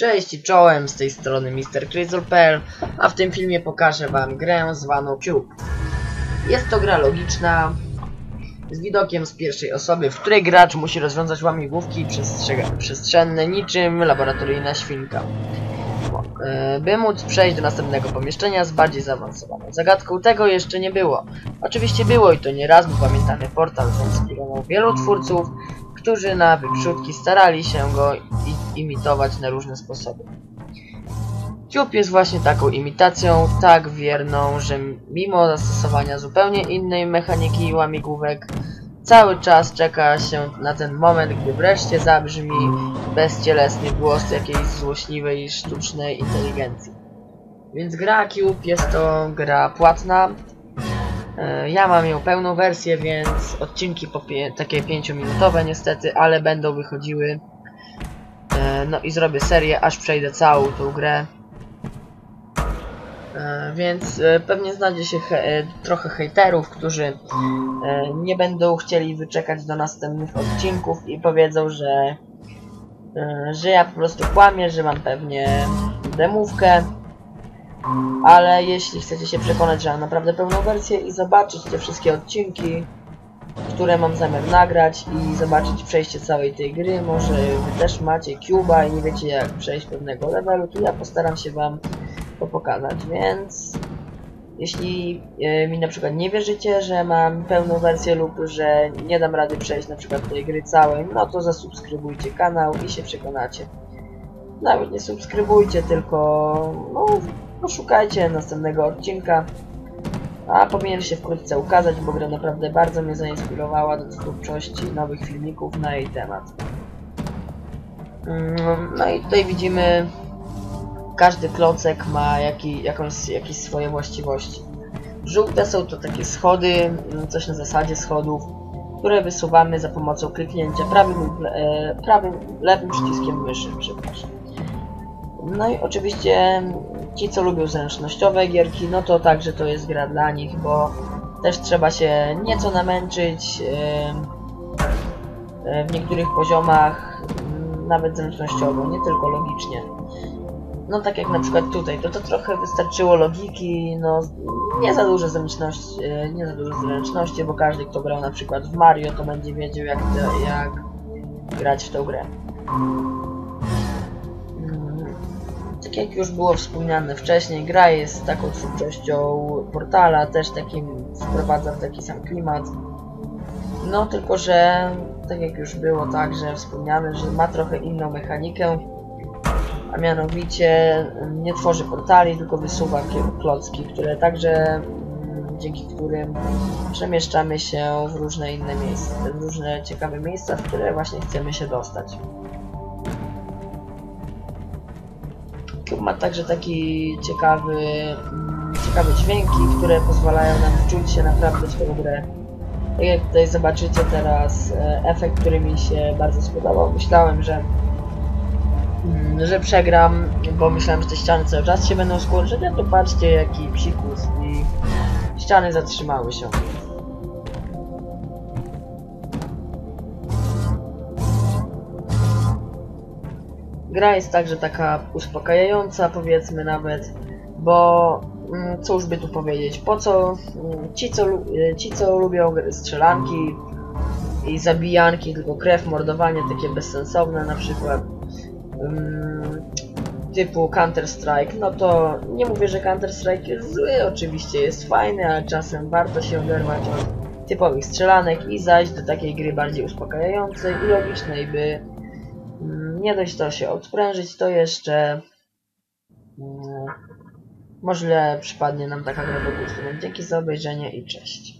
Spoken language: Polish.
Cześć i czołem, z tej strony MrCryzol.pl, a w tym filmie pokażę wam grę zwaną Cube. Jest to gra logiczna, z widokiem z pierwszej osoby, w której gracz musi rozwiązać łamigłówki przestrzenne niczym laboratoryjna świnka. E, By móc przejść do następnego pomieszczenia z bardziej zaawansowaną zagadką, tego jeszcze nie było. Oczywiście było i to nie raz, bo pamiętamy portal zainspirował wielu twórców, którzy na wyprzódki starali się go i- imitować na różne sposoby. Cube jest właśnie taką imitacją, tak wierną, że mimo zastosowania zupełnie innej mechaniki łamigłówek, cały czas czeka się na ten moment, gdy wreszcie zabrzmi bezcielesny głos jakiejś złośliwej, sztucznej inteligencji. Więc gra Cube jest to gra płatna. E, Ja mam ją pełną wersję, więc odcinki takie 5-minutowe niestety, ale będą wychodziły. E, No i zrobię serię, aż przejdę całą tą grę. E, Więc e, pewnie znajdzie się he trochę hejterów, którzy nie będą chcieli wyczekać do następnych odcinków i powiedzą, że, że ja po prostu kłamię, że mam pewnie demówkę. Ale jeśli chcecie się przekonać, że mam naprawdę pełną wersję i zobaczyć te wszystkie odcinki, które mam zamiar nagrać i zobaczyć przejście całej tej gry, może wy też macie Cuba i nie wiecie jak przejść pewnego levelu, to ja postaram się wam to pokazać, więc jeśli e, mi na przykład nie wierzycie, że mam pełną wersję lub że nie dam rady przejść na przykład tej gry całej, no to zasubskrybujcie kanał i się przekonacie. Nawet nie subskrybujcie, tylko no, poszukajcie następnego odcinka. A powinien się wkrótce ukazać, bo gra naprawdę bardzo mnie zainspirowała do twórczości nowych filmików na jej temat. Mm, No i tutaj widzimy każdy klocek ma jaki, jakąś, jakieś swoje właściwości. Żółte są to takie schody, mm, coś na zasadzie schodów, które wysuwamy za pomocą kliknięcia prawym, e, prawym lewym przyciskiem myszy, przepraszam. No i oczywiście ci, co lubią zręcznościowe gierki, no to także to jest gra dla nich, bo też trzeba się nieco namęczyć w niektórych poziomach, mm, nawet zręcznościowo, nie tylko logicznie. No tak jak na przykład tutaj, to to trochę wystarczyło logiki, no nie za dużo zręczności, e, nie za dużo zręczności, bo każdy kto grał na przykład w Mario to będzie wiedział jak, jak grać w tą grę. Tak jak już było wspomniane wcześniej, gra jest taką twórczością portala, też takim wprowadza w taki sam klimat. No tylko, że tak jak już było także wspomniane, że ma trochę inną mechanikę, a mianowicie nie tworzy portali, tylko wysuwa klocki, które także mm, dzięki którym przemieszczamy się w różne inne miejsca, w różne ciekawe miejsca, w które właśnie chcemy się dostać. Ma także taki ciekawy, mm, ciekawe dźwięki, które pozwalają nam wczuć się naprawdę w tę grę. Tak jak tutaj zobaczycie teraz e, efekt, który mi się bardzo spodobał. Myślałem, że mm, że przegram, bo myślałem, że te ściany cały czas się będą skurczyć, a to patrzcie jaki psikus i ściany zatrzymały się. Gra jest także taka uspokajająca, powiedzmy nawet, bo mm, cóż by tu powiedzieć, po co mm, ci co, y, ci, co lubią strzelanki i zabijanki, tylko krew, mordowanie takie bezsensowne na przykład mm, typu Counter Strike, no to nie mówię, że Counter Strike jest zły, oczywiście jest fajny, ale czasem warto się oderwać od typowych strzelanek i zajść do takiej gry bardziej uspokajającej i logicznej, by nie dość to się odprężyć, to jeszcze mm, może przypadnie nam taka gra do gustu. Więc Dzięki za obejrzenie i cześć.